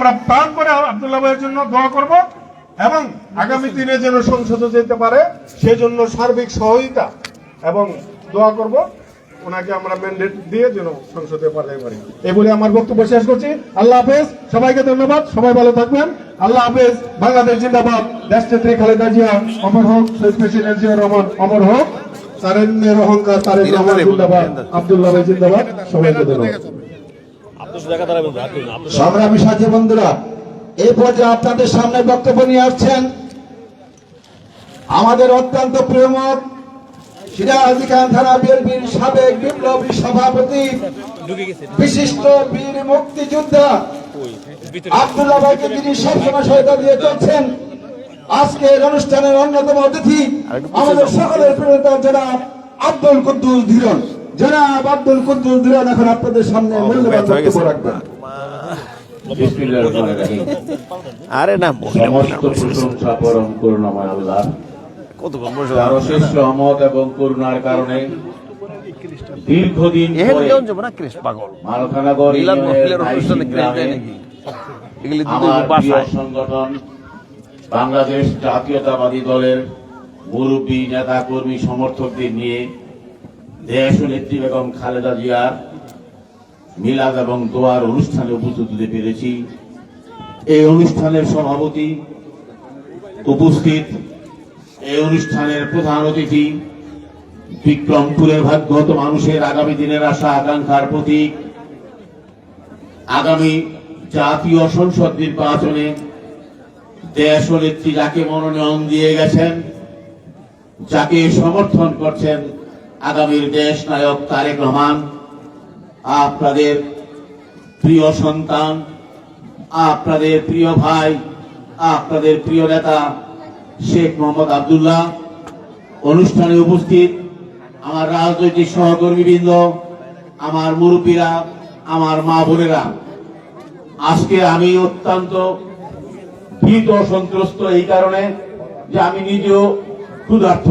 আমরা প্রাণ করে আবদুল্লাহ ভাইয়ের জন্য দোয়া করব এবং আগামী দিনে যেন সংসদে যেতে পারে সেজন্য সার্বিক সহযোগিতা এবং দোয়া করব। ওনাকে আমরা ম্যান্ডেট দিয়ে যেন সংসদে পাঠাতে পারি। এই বলে আমার বক্তব্য শেষ করছি। আল্লাহ হাফেজ। সবাইকে ধন্যবাদ। সবাই ভালো থাকবেন। আল্লাহ হাফেজ। বাংলাদেশ জিন্দাবাদ। দেশ নেত্রী খালেদা জিয়া অমর হোক। প্রেসিডেন্ট জিয়া রহমান অমর হোক। তারেন্দ্রের অহংকার রহমান জিন্দাবাদ। আব্দুল্লাহ জিন্দাবাদ। সবাইকে ধন্যবাদ। সংগ্রামী সাথী বন্ধুরা এই পর্যায়ে আপনাদের সামনে বক্তব্য নিয়ে আসছেন আমাদের অত্যন্ত প্রিয়মক সিরাজি খান থানা বিএনপির সাবেক বিপ্লবী সভাপতি বিশিষ্ট বীর মুক্তিযোদ্ধা আব্দুল্লাহ ভাইকে তিনি সবসময় সহায়তা দিয়ে চলছেন। আজকের অনুষ্ঠানের অন্যতম অতিথি আমাদের সকলের জনাব আব্দুল কুদ্দুস ধীরন। জনাব আব্দুল কুদ্দুস ধীরন এখন আপনাদের সামনে মূল্যবান বক্তব্য রাখবেন। আরে না সমস্ত প্রশংসা পরম করুণাময় আল্লাহ। তার অশেষ রহমত এবং করুণার কারণে দীর্ঘদিন মালখানাগর সংগঠন বাংলাদেশ জাতীয়তাবাদী দলের মুরব্বী নেতা কর্মী সমর্থকদের নিয়ে দেশ নেত্রী বেগম খালেদা জিয়ার মিলাদ এবং দোয়ার অনুষ্ঠানে উপস্থিত হতে পেরেছি। এই অনুষ্ঠানের সভাপতি উপস্থিত। এই অনুষ্ঠানের প্রধান অতিথি বিক্রমপুরের ভাগ্যত মানুষের আগামী দিনের আশা আকাঙ্ক্ষার প্রতীক। আগামী জাতীয় সংসদ নির্বাচনে দেশ নেত্রী যাকে মনোনয়ন দিয়ে গেছেন, যাকে সমর্থন করছেন আগামীর দেশ নায়ক তারেক রহমান, আপনাদের প্রিয় সন্তান, আপনাদের প্রিয় ভাই, আপনাদের প্রিয় নেতা শেখ মোহাম্মদ আবদুল্লাহ, অনুষ্ঠানে উপস্থিত আমার রাজনৈতিক সহকর্মীবৃন্দ, আমার মুরব্বীরা, আমার মা বোনেরা। আজকে আমি অত্যন্ত ভীত সন্ত্রস্ত এই কারণে যে আমি নিজেও ক্ষুধার্থ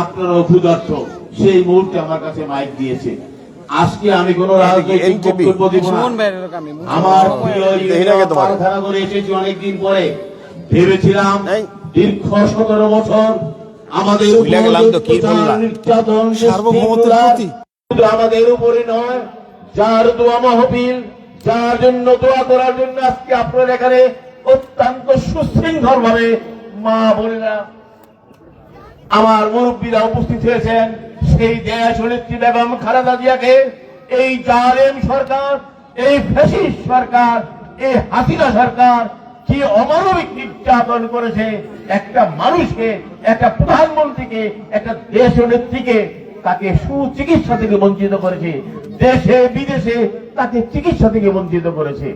আপনারাও ক্ষুধার্থ সেই মুহূর্তে আমার কাছে মাইক দিয়েছে। আজকে আমি কোন রাজনৈতিক বক্তব্য দিব না। আমার প্রিয় দেখি না কে তোমার? কারখানা করে এসেছি অনেকদিন পরে। ভেবেছিলাম দীর্ঘ সতেরো বছর আমাদের? নির্যাতন আমাদের উপরে নয়। যার দোয়া মহবিল যার জন্য দোয়া করার জন্য আজকে আপনার এখানে অত্যন্ত সুশৃঙ্খল ভাবে মা বোনেরা আমার মুরব্বীরা উপস্থিত হয়েছেন। সেই দেশ নেত্রী বেগম খালেদা জিয়াকে, এই জালেম সরকার, এই ফ্যাসিস্ট সরকার, এই হাসিনা সরকার কি অমানবিক নির্যাতন করেছে, একটা মানুষকে, একটা প্রধানমন্ত্রীকে, একটা দেশ নেত্রীকে তাকে সুচিকিৎসা থেকে বঞ্চিত করেছে, দেশে, বিদেশে তাকে চিকিৎসা থেকে বঞ্চিত করেছে।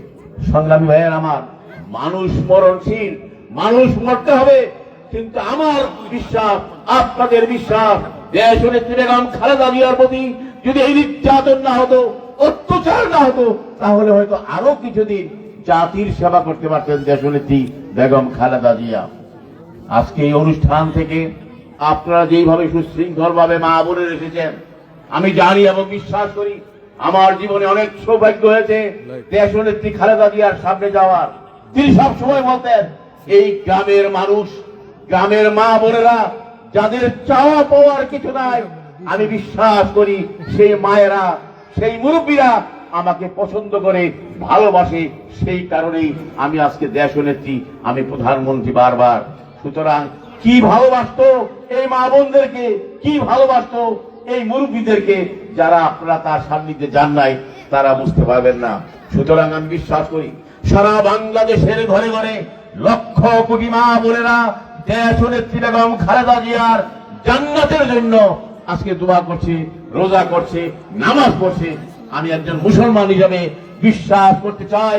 সংগ্রামী ভাইয়ের আমার, মানুষ মরণশীল, মানুষ মরতে হবে, কিন্তু আমার বিশ্বাস, আপনাদের বিশ্বাস দেশ নেত্রী বেগম খালেদা জিয়ার প্রতি যদি না হতো না হতো, তাহলে হয়তো কিছুদিন জাতির সেবা করতে পারতেন বেগম খালেদা জিয়া। আজকে এই অনুষ্ঠান থেকে আপনারা যেইভাবে সুশৃঙ্খল ভাবে মা বোনের এসেছেন, আমি জানি এবং বিশ্বাস করি আমার জীবনে অনেক সৌভাগ্য হয়েছে দেশ নেত্রী খালেদা জিয়ার সামনে যাওয়ার। তিনি সব সময় বলতেন, এই গ্রামের মানুষ, গ্রামের মা বোনেরা যাদের চাওয়া পাওয়ার কিছু নাই, আমি বিশ্বাস করি সেই মায়েরা, সেই মুরব্বীরা আমাকে পছন্দ করে, ভালোবাসে। সেই কারণেই আমি আজকে দেশ নেত্রী আমি প্রধানমন্ত্রী বারবার। সুতরাং কি ভালোবাসতো এই মা বোনদেরকে, কি ভালোবাসত এই মুরব্বীদেরকে, যারা আপনারা তার সান্নিধ্যে যান নাই, তারা বুঝতে পারবেন না। সুতরাং আমি বিশ্বাস করি, সারা বাংলাদেশের ঘরে ঘরে লক্ষ কোটি মা বোনেরা দেশ নেত্রী বেগম খালেদা জিয়ার জান্নাতের জন্য আজকে দোয়া করছে রোজা করছে নামাজ পড়ছে। আমি একজন মুসলমান হিসাবে বিশ্বাস করতে চাই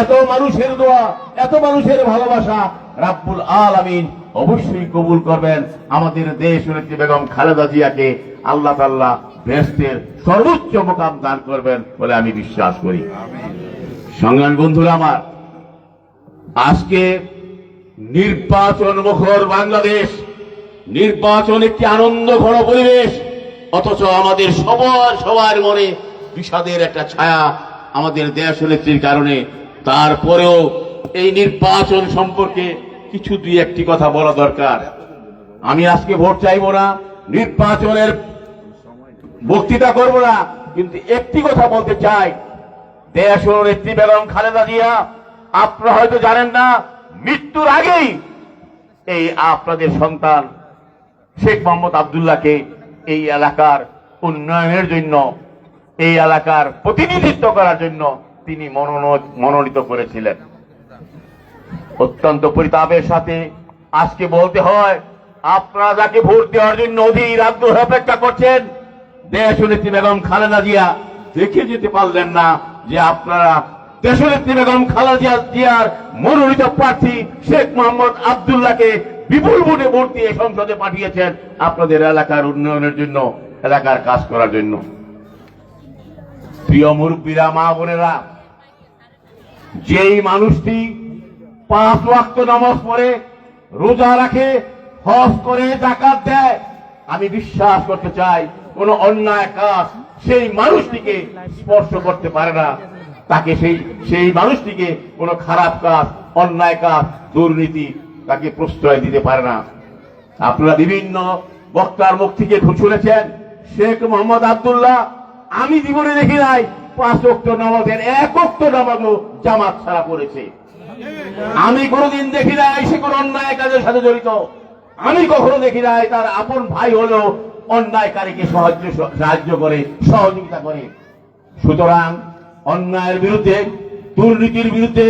এত মানুষের দোয়া এত মানুষের ভালোবাসা রাব্বুল আলামিন অবশ্যই কবুল করবেন। আমাদের দেশ নেত্রী বেগম খালেদা জিয়াকে আল্লাহ তাল্লাহ বেস্টের সর্বোচ্চ মোকাম দান করবেন বলে আমি বিশ্বাস করি। সংগ্রাম বন্ধুরা আমার আজকে নির্বাচন মুখর বাংলাদেশ। নির্বাচন একটি আনন্দ ঘন পরিবেশ। অথচ আমাদের সবার সবার মনে বিষাদের একটা ছায়া আমাদের দেশ নেত্রীর কারণে। তারপরেও এই নির্বাচন সম্পর্কে কিছু দুই একটি কথা বলা দরকার। আমি আজকে ভোট চাইব না, নির্বাচনের বক্তৃতা করব না, কিন্তু একটি কথা বলতে চাই। দেশ নেত্রী বেগম খালেদা জিয়া, আপনারা হয়তো জানেন না মৃত্যুর আগেই এই আপনাদের সন্তান শেখ মোহাম্মদ আবদুল্লাহকে এই এলাকার উন্নয়নের জন্য, এই এলাকার প্রতিনিধিত্ব করার জন্য তিনি মনোনীত করেছিলেন। অত্যন্ত পরিতাপের সাথে আজকে বলতে হয়, আপনারা যাকে ভোট দেওয়ার জন্য অধীর আগ্রহ অপেক্ষা করছেন দেশ দেশনেত্রী বেগম খালেদা জিয়া দেখে যেতে পারলেন না যে আপনারা দেশনেত্রী বেগম খালেদা জিয়ার মনোনীত প্রার্থী শেখ মোহাম্মদ আবদুল্লাহকে বিপুল ভোটে ভোট দিয়ে সংসদে পাঠিয়েছেন আপনাদের এলাকার উন্নয়নের জন্য, এলাকার কাজ করার জন্য। প্রিয় মুরব্বীরা, মা বোনেরা, যেই মানুষটি পাঁচ ওয়াক্ত নামাজ পড়ে, রোজা রাখে, হজ করে জাকাত দেয়, আমি বিশ্বাস করতে চাই, কোন অন্যায় কাজ সেই মানুষটিকে স্পর্শ করতে পারে না। তাকে সেই সেই মানুষটিকে কোনো খারাপ কাজ, অন্যায় কাজ, দুর্নীতি তাকে প্রশ্রয় দিতে পারে না। আপনারা বিভিন্ন বক্তার মুখ থেকে শুনেছেন, শেখ মোহাম্মদ আবদুল্লাহ, আমি জীবনে দেখি নাই, পাঁচ অক্ট নামাজের এক অক্ট নামাজও জামাত ছাড়া করেছে আমি কোনোদিন দেখি নাই সে কোন অন্যায় কাজের সাথে জড়িত। আমি কখনো দেখি নাই তার আপন ভাই হলেও অন্যায়কারীকে সাহায্য সাহায্য করে, সহযোগিতা করে। সুতরাং অন্যায়ের বিরুদ্ধে, দুর্নীতির বিরুদ্ধে,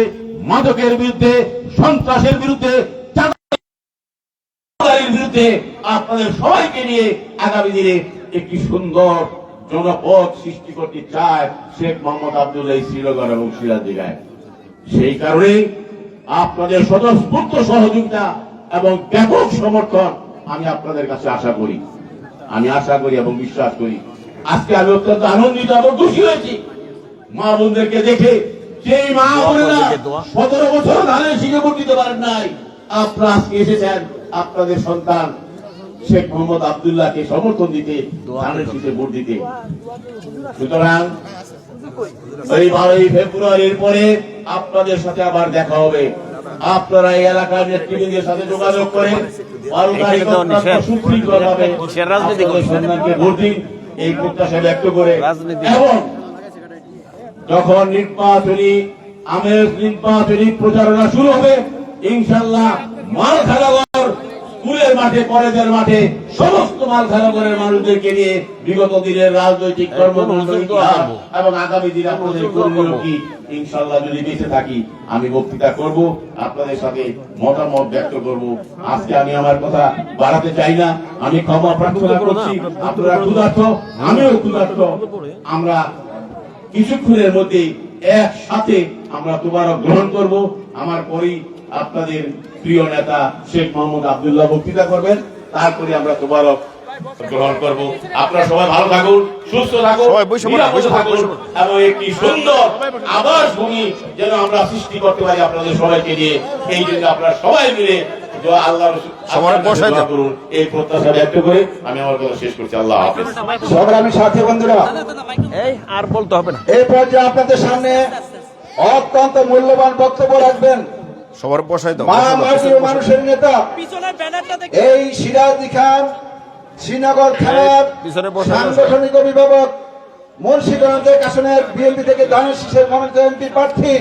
মাদকের বিরুদ্ধে, সন্ত্রাসের বিরুদ্ধে বিরুদ্ধে আপনাদের সবাইকে নিয়ে আগামী দিনে একটি সুন্দর জনপদ সৃষ্টি করতে চায় শেখ মোহাম্মদ আব্দুল্লাহ শ্রীনগর এবং সিরাজিগায় সেই কারণে আপনাদের স্বতঃস্ফূর্ত সহযোগিতা এবং ব্যাপক সমর্থন আমি আপনাদের কাছে আশা করি। আমি আশা করি এবং বিশ্বাস করি। আজকে আমি অত্যন্ত আনন্দিত এবং খুশি হয়েছি। মা বোনদেরকে দেখে সেই মা বোনেরা সতেরো বছর ধানের শিখে ভোট দিতে পারেন নাই। আপনারা আজকে এসেছেন আপনাদের সন্তান শেখ মোহাম্মদ আবদুল্লাহকে সমর্থন দিতে ধানের শীতে ভোট দিতে। সুতরাং এই বারোই ফেব্রুয়ারির পরে আপনাদের সাথে আবার দেখা হবে। আপনারা এই এলাকার নেতৃবৃন্দের সাথে যোগাযোগ করে বারো তারিখ করছেন। সন্তানকে ভোট দিন। এই প্রত্যাশা ব্যক্ত করে এবং যখন নির্বাচনী আমের নির্বাচনী প্রচারণা শুরু হবে ইনশাল্লাহ মাল খেলাঘর স্কুলের মাঠে কলেজের মাঠে সমস্ত মাল খেলাঘরের মানুষদেরকে নিয়ে বিগত দিনের রাজনৈতিক কর্মকাণ্ড এবং আগামী দিনে আপনাদের করণীয় কি ইনশাল্লাহ যদি বেঁচে থাকি আমি বক্তৃতা করব আপনাদের সাথে মতামত ব্যক্ত করব। আজকে আমি আমার কথা বাড়াতে চাই না আমি ক্ষমা প্রার্থনা করছি। আপনারা ক্ষুধার্ত আমিও ক্ষুধার্ত। আমরা কিছুক্ষণের মধ্যে একসাথে আমরা তোবারক গ্রহণ করব। আমার পরেই আপনাদের প্রিয় নেতা শেখ মোহাম্মদ আবদুল্লাহ বক্তৃতা করবেন। তারপরে আমরা তোবারক গ্রহণ করব। আপনারা সবাই ভালো থাকুন সুস্থ থাকুন নিরাপদে থাকুন এবং একটি সুন্দর আবাস ভূমি যেন আমরা সৃষ্টি করতে পারি আপনাদের সবাইকে নিয়ে। এই জন্য আপনারা সবাই মিলে দোয়া আল্লাহ সবার বসায় দাও। করুন এই প্রত্যাশা ব্যক্ত করে আমি আমার কথা শেষ করছি আল্লাহ হাফেজ সংগ্রামী সাথী বন্ধুরা এই আর বলতে হবে না এই পর্যায়ে আপনাদের সামনে অত্যন্ত মূল্যবান বক্তব্য রাখবেন সবার বসাই দাও মানুষের নেতা পিছনের ব্যানারটা দেখে এই সিরাজি খান শ্রীনগর বসে। সাংগঠনিক অভিভাবক মুন্সিগঞ্জ আসনের বিএনপি থেকে দানের শীষের মনোনীত এমপি প্রার্থী।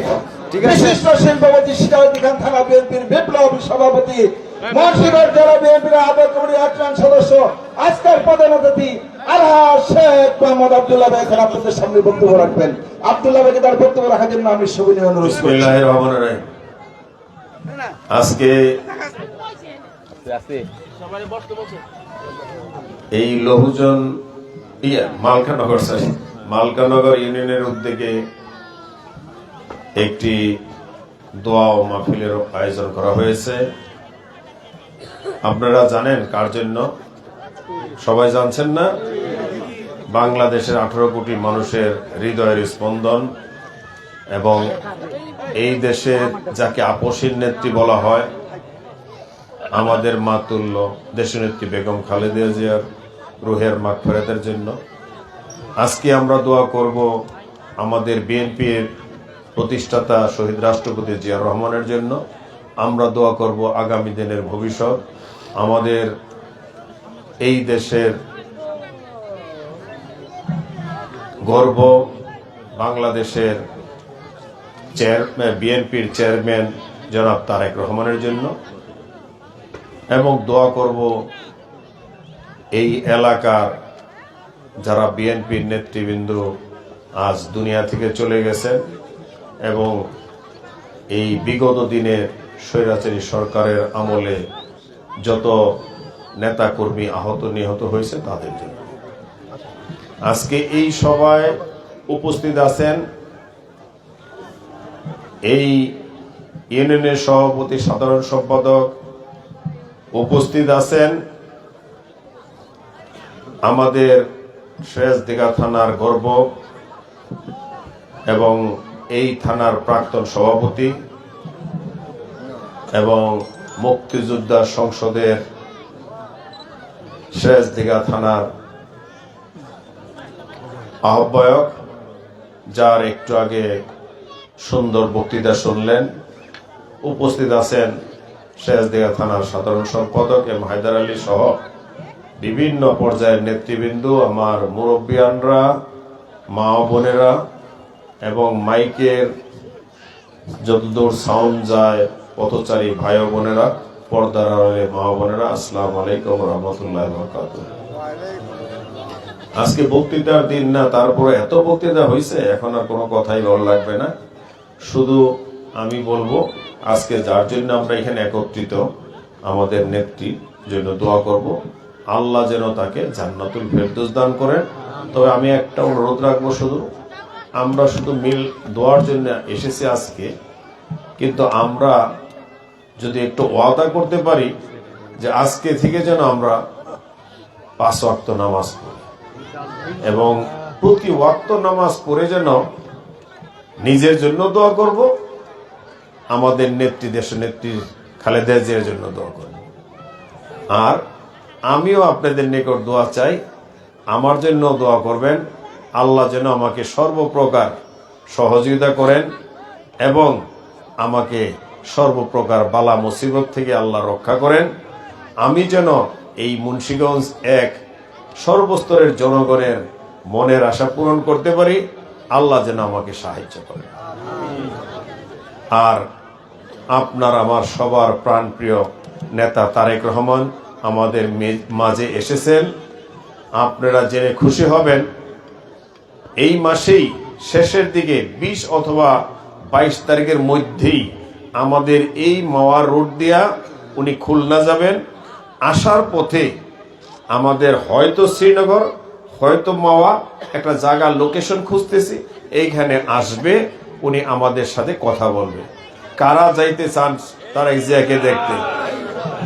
বিশিষ্ট শিল্পপতি সিরাজি খান থানা বিএনপির বিপ্লবী সভাপতি মুন্সিগঞ্জ জেলা বিএনপির আবেদ কমিটির আটজন সদস্য আজকের প্রধান অতিথি আলহা শেখ মোহাম্মদ আব্দুল্লাহ ভাই এখন আপনাদের সামনে বক্তব্য রাখবেন। আব্দুল্লাহ ভাইকে তার বক্তব্য রাখার জন্য আমি অনুরোধ করি। আজকে এই লহুজন ইয়ে মালকানগর সরি মালকানগর ইউনিয়নের উদ্যোগে একটি দোয়া ও মাহফিলের আয়োজন করা হয়েছে। আপনারা জানেন কার জন্য? সবাই জানছেন না? বাংলাদেশের আঠারো কোটি মানুষের হৃদয়ের স্পন্দন এবং এই দেশে যাকে আপসীর নেত্রী বলা হয়, আমাদের মাতুল্য দেশনেত্রী বেগম খালেদা জিয়ার রুহের মাগফেরাতের জন্য। আজকে আমরা দোয়া করব আমাদের বিএনপির প্রতিষ্ঠাতা শহীদ রাষ্ট্রপতি জিয়া রহমানের জন্য আমরা দোয়া করব আগামী দিনের ভবিষ্যৎ। আমাদের এই দেশের গর্ব বাংলাদেশের চেয়ারম্যান বিএনপির চেয়ারম্যান জনাব তারেক রহমানের জন্য এবং দোয়া করব এই এলাকার যারা বিএনপির নেতৃবৃন্দ আজ দুনিয়া থেকে চলে গেছেন এবং এই বিগত দিনের স্বৈরাচারী সরকারের আমলে যত নেতাকর্মী আহত নিহত হয়েছে তাদের জন্য। আজকে এই সভায় উপস্থিত আছেন এই ইউনিয়নের সভাপতি, সাধারণ সম্পাদক উপস্থিত আছেন আমাদের শেষ দিঘা থানার গর্ব এবং এই থানার প্রাক্তন সভাপতি এবং মুক্তিযোদ্ধা সংসদের শেষ দিঘা থানার আহ্বায়ক, যার একটু আগে সুন্দর বক্তৃতা শুনলেন, উপস্থিত আছেন শেষদিঘা থানার সাধারণ সম্পাদক এম হায়দার আলী সহ বিভিন্ন পর্যায়ের নেতৃবৃন্দ, আমার মুরব্বিয়ানরা, মা বোনেরা এবং মাইকের যতদূর সাউন্ড যায়, পথচারী ভাই বোনেরা, পর্দার আড়ালে মা বোনেরা, আসসালাম আলাইকুম রহমতুল্লাহ বরকাতুহ। আজকে বক্তৃতার দিন না, তারপরে এত বক্তৃতা হয়েছে এখন আর কোনো কথাই ভালো লাগবে না। শুধু আমি বলব, আজকে যার জন্য আমরা এখানে একত্রিত, আমাদের নেত্রী জন্য দোয়া করব, আল্লাহ যেন তাকে জান্নাতুল ফেরদৌস দান করেন। তবে আমি একটা অনুরোধ রাখব শুধু আমরা শুধু মিল দোয়ার জন্য এসেছি আজকে, কিন্তু আমরা যদি একটু ওয়াদা করতে পারি যে আজকে থেকে যেন আমরা পাঁচ ওয়াক্ত নামাজ পড়ি। এবং প্রতি ওয়াক্ত নামাজ পড়ে যেন নিজের জন্য দোয়া করব, আমাদের নেত্রী দেশ নেত্রী খালেদা জন্য দোয়া করব। আর আমিও আপনাদের নিকট দোয়া চাই, আমার জন্য দোয়া করবেন আল্লাহ যেন আমাকে সর্বপ্রকার সহযোগিতা করেন এবং আমাকে সর্বপ্রকার বালা মুসিবত থেকে আল্লাহ রক্ষা করেন। আমি যেন এই মুন্সীগঞ্জ এক সর্বস্তরের জনগণের মনের আশা পূরণ করতে পারি। আল্লাহ যেন আমাকে সাহায্য করেন। আর আপনার আমার সবার প্রাণপ্রিয় নেতা তারেক রহমান আমাদের মাঝে এসেছেন। আপনারা জেনে খুশি হবেন এই মাসেই শেষের দিকে বিশ অথবা বাইশ তারিখের মধ্যেই আমাদের এই মাওয়া রোড দিয়া উনি খুলনা যাবেন। আসার পথে আমাদের হয়তো শ্রীনগর, হয়তো মাওয়া, একটা জায়গা লোকেশন খুঁজতেছি, এইখানে আসবে, উনি আমাদের সাথে কথা বলবে। কারা যাইতে চান, তারা ইজিয়াকে দেখতে।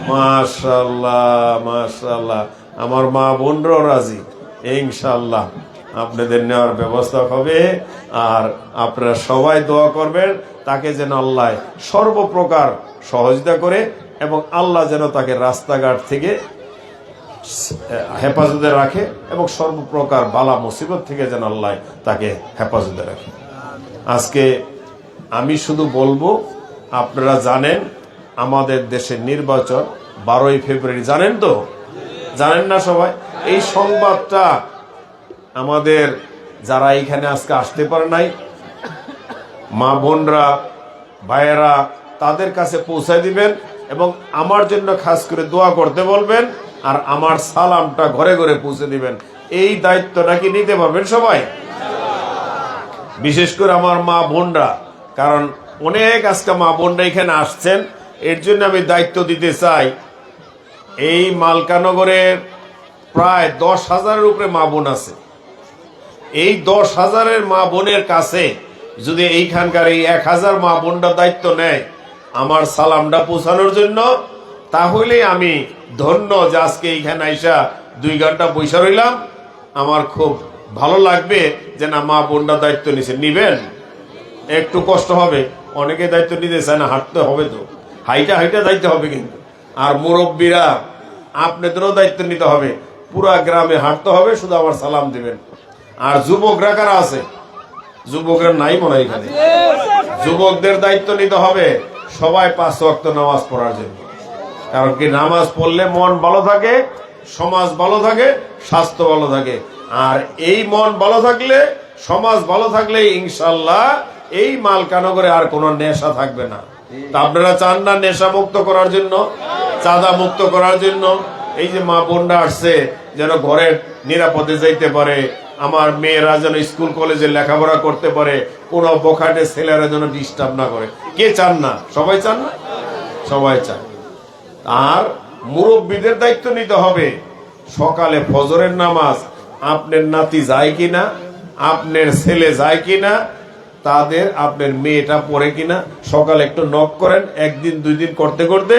মাশাল্লাহ মাশাল্লাহ আমার মা বোনরাও রাজি ইনশাল্লাহ আপনাদের নেওয়ার ব্যবস্থা হবে। আর আপনারা সবাই দোয়া করবেন, তাকে যেন আল্লাহ সর্বপ্রকার সহযোগিতা করে এবং আল্লাহ যেন তাকে রাস্তাঘাট থেকে হেফাজতে রাখে এবং সর্বপ্রকার বালা মুসিবত থেকে যেন আল্লাহ তাকে হেফাজতে রাখে। আজকে আমি শুধু বলব, আপনারা জানেন আমাদের দেশের নির্বাচন বারোই ফেব্রুয়ারি, জানেন তো? জানেন না সবাই? এই সংবাদটা আমাদের যারা এখানে আজকে আসতে পারে নাই, মা বোনরা, ভাইয়েরা, তাদের কাছে পৌঁছায় দিবেন এবং আমার জন্য খাস করে দোয়া করতে বলবেন আর আমার সালামটা ঘরে ঘরে পৌঁছে দিবেন। এই দায়িত্বটা কি নিতে পারবেন সবাই? বিশেষ করে আমার মা বোনরা, কারণ অনেক আজকে মা বোনরা এখানে আসছেন, এর জন্য আমি দায়িত্ব দিতে চাই। এই মালকানগরের প্রায় দশ হাজারের উপরে মা বোন আছে। এই দশ হাজারের মা বোনের কাছে যদি এইখানকার এই এক হাজার মা বোনটা দায়িত্ব নেয়, আমার সালামটা পৌঁছানোর জন্য, তাহলে আমি ধন্য যে আজকে এইখানে আইসা দুই ঘণ্টা পয়সা রইলাম। আমার খুব ভালো লাগবে যে না মা বোনটা দায়িত্ব নিছে। নিবেন? একটু কষ্ট হবে। অনেকে দায়িত্ব নিতে চায় না, হাঁটতে হবে তো। হাইটা হাইটা দায়িত্ব হবে কিন্তু। আর মুরব্বীরা, আপনাদেরও দায়িত্ব নিতে হবে। পুরা গ্রামে হাঁটতে হবে, শুধু আমার সালাম দিবেন। আর যুবকরা কারা আছে? যুবকের নাই মনে হয় এখানে। যুবকদের দায়িত্ব নিতে হবে সবাই পাঁচ ওয়াক্ত নামাজ পড়ার জন্য। কারণ কি নামাজ পড়লে মন ভালো থাকে, সমাজ ভালো থাকে, স্বাস্থ্য ভালো থাকে। আর এই মন ভালো থাকলে, সমাজ ভালো থাকলে ইনশাল্লাহ এই মালকানগরে আর কোনো নেশা থাকবে না। তা আপনারা চান না নেশা মুক্ত করার জন্য? চাঁদা মুক্ত করার জন্য? এই যে মা বোনরা আসছে, যেন ঘরের নিরাপদে যাইতে পারে আমার মেয়েরা যেন স্কুল, কলেজে লেখাপড়া করতে পারে, কোনো বোখাটে ছেলেরা যেন ডিস্টার্ব না করে। কে চান না? সবাই চান না? সবাই চান। আর মুরব্বীদের দায়িত্ব নিতে হবে। সকালে ফজরের নামাজ, আপনার নাতি যায় কিনা, আপনার ছেলে যায় কিনা তাদের আপনার মেয়েটা পড়ে কিনা, সকালে একটু নক করেন, একদিন দুই দিন করতে করতে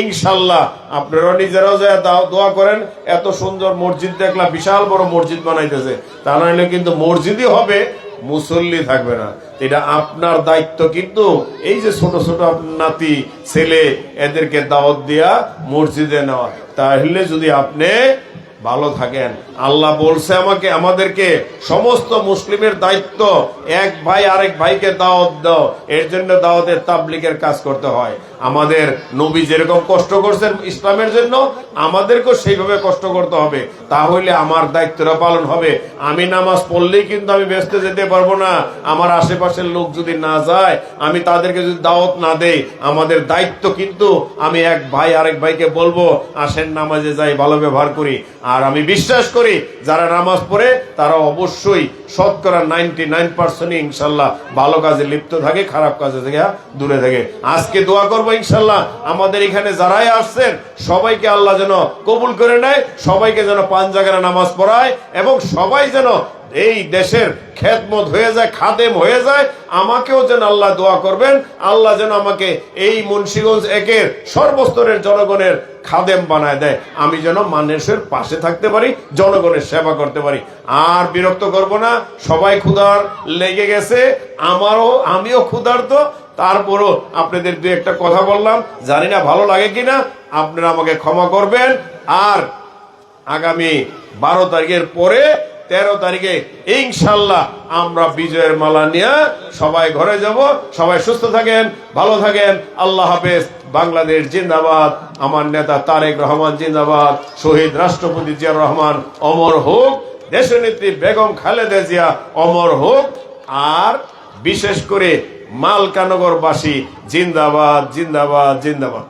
ইনশাল্লাহ আপনারা নিজেরাও যায় দোয়া করেন। এত সুন্দর মসজিদ দেখলাম বিশাল বড় মসজিদ বানাইতেছে। তা নাহলে কিন্তু মসজিদই হবে, মুসল্লি থাকবে না। এটা আপনার দায়িত্ব কিন্তু এই যে ছোট ছোট নাতি, ছেলে, এদেরকে দাওয়াত দেয়া মসজিদে নেওয়া। তাহলে যদি আপনি ভালো থাকেন। আল্লাহ বলছে আমাকে, আমাদেরকে সমস্ত মুসলিমের দায়িত্ব, এক ভাই আরেক ভাইকে দাওয়াত দাও। এর জন্য দাওয়াতের তাবলিকের কাজ করতে হয়। আমাদের নবী যেরকম কষ্ট করছেন ইসলামের জন্য, আমাদেরকেও সেইভাবে কষ্ট করতে হবে। তাহলে আমার দায়িত্বটা পালন হবে। আমি নামাজ পড়লেই কিন্তু আমি ব্যস্ত যেতে পারব না। আমার আশেপাশের লোক যদি না যায়, আমি তাদেরকে যদি দাওয়াত না দেই, আমাদের দায়িত্ব কিন্তু আমি এক ভাই আরেক ভাইকে বলব, আসেন নামাজে যাই, ভালো ব্যবহার করি। আর আমি বিশ্বাস করি, যারা নামাজ পড়ে, তারা অবশ্যই শতকরা নাইনটি নাইন পার্সেন্ট ইনশাল্লাহ ভালো কাজে লিপ্ত থাকে, খারাপ কাজে থেকে দূরে থাকে। আজকে দোয়া করব ইনশাল্লাহ। আমাদের এখানে যারাই আসছেন, সবাইকে আল্লাহ যেন কবুল করে নেয়, সবাইকে যেন পাঁচ জায়গায় নামাজ পড়ায়, এবং সবাই যেন এই দেশের খেদমত হয়ে যায়, খাদেম হয়ে যায়, আমাকেও যেন আল্লাহ দোয়া করবেন, আল্লাহ যেন আমাকে এই মুন্সিগঞ্জ একের সর্বস্তরের জনগণের খাদেম বানায় দেয়। আমি যেন মানুষের পাশে থাকতে পারি, জনগণের সেবা করতে পারি। আর বিরক্ত করব না, সবাই ক্ষুধার লেগে গেছে, আমারও, আমিও ক্ষুধার্ত তারপরও আপনাদের দু একটা কথা বললাম। জানি না ভালো লাগে কিনা, আপনারা আমাকে ক্ষমা করবেন। আর আগামী বারো তারিখের পরে, তেরো তারিখে ইনশাল্লাহ আমরা বিজয়ের মালা নিয়ে সবাই ঘরে যাব। সবাই সুস্থ থাকেন, ভালো থাকেন। আল্লাহ হাফেজ। বাংলাদেশ জিন্দাবাদ। আমার নেতা তারেক রহমান জিন্দাবাদ। শহীদ রাষ্ট্রপতি জিয়াউর রহমান অমর হোক। দেশনেত্রী বেগম খালেদা জিয়া অমর হোক। আর বিশেষ করে মালকানগরবাসী জিন্দাবাদ জিন্দাবাদ জিন্দাবাদ।